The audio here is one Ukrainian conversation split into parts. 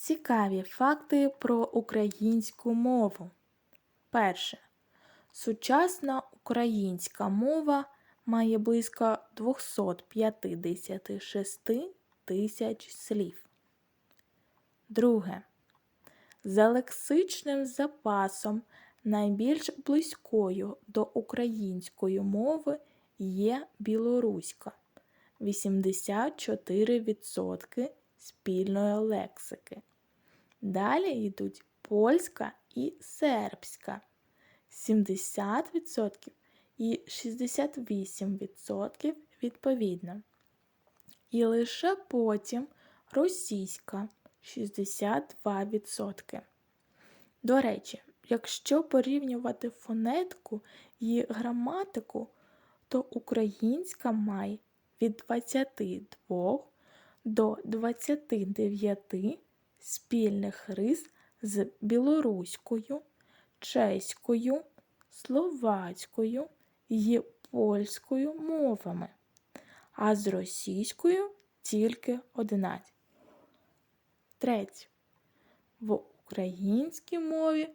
Цікаві факти про українську мову. Перше. Сучасна українська мова має близько 256 тисяч слів. Друге. За лексичним запасом найбільш близькою до української мови є білоруська 84% спільної лексики. Далі йдуть польська і сербська 70% і 68% відповідно. І лише потім російська 62%. До речі, якщо порівнювати фонетику і граматику, то українська має від 22 до 29 спільних рис з білоруською, чеською, словацькою і польською мовами, а з російською тільки 11. Третє. В українській мові,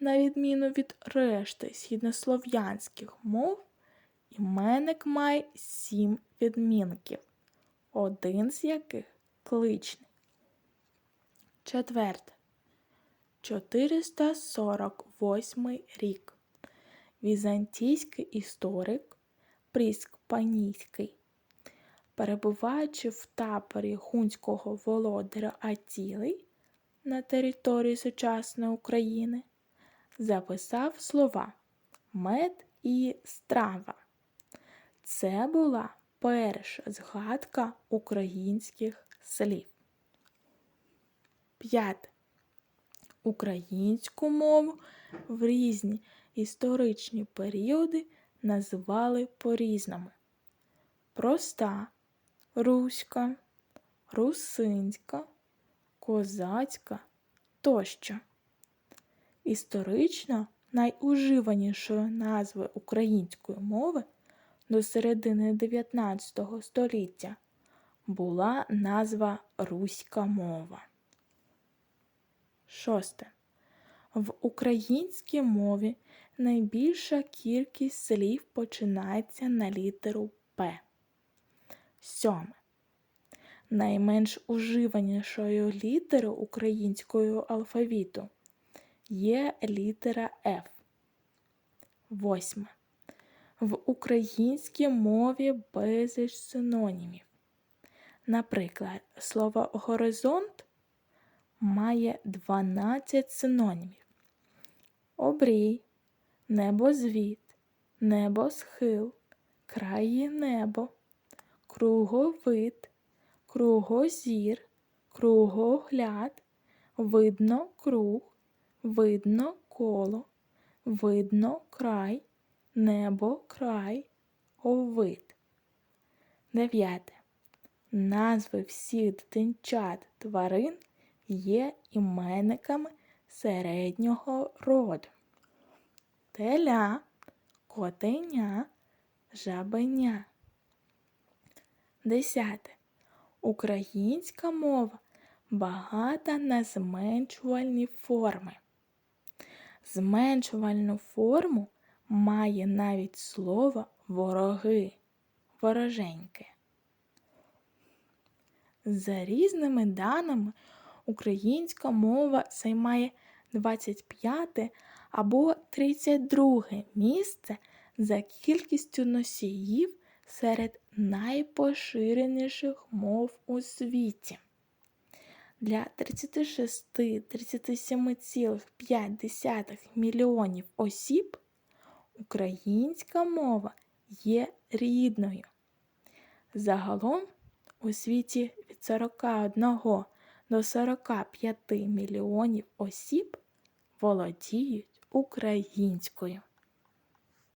на відміну від решти східнослов'янських мов, іменник має сім відмінків, один з яких кличний. Четверте. 448 рік. Візантійський історик Пріск Панійський, перебуваючи в таборі гунського володаря Атіли на території сучасної України, записав слова мед і страва. Це була перша згадка українських слів. П'яте. Українську мову в різні історичні періоди називали по-різному. Проста, руська, русинська, козацька тощо. Історично найуживанішою назвою української мови до середини 19 століття була назва Руська мова. Шосте. В українській мові найбільша кількість слів починається на літеру П. Сьоме. Найменш уживанішою літерою українського алфавіту є літера Ф. Восьме. В українській мові безліч синонімів. Наприклад, слово горизонт має 12 синонімів. Обрій, небозвіт, небосхил, краї небо, круговид, кругозір, кругогляд, видно круг, видно коло, видно край, небо край, овид. Дев'яте. Назви всіх дитинчат тварин є іменниками середнього роду. Теля, котеня, жабеня. Десяте. Українська мова багата на зменшувальні форми. Зменшувальну форму має навіть слово вороги, вороженьки. За різними даними, українська мова займає 25 або 32 місце за кількістю носіїв серед найпоширеніших мов у світі. Для 36-37,5 мільйонів осіб українська мова є рідною. Загалом у світі від 41 до 45 мільйонів осіб володіють українською.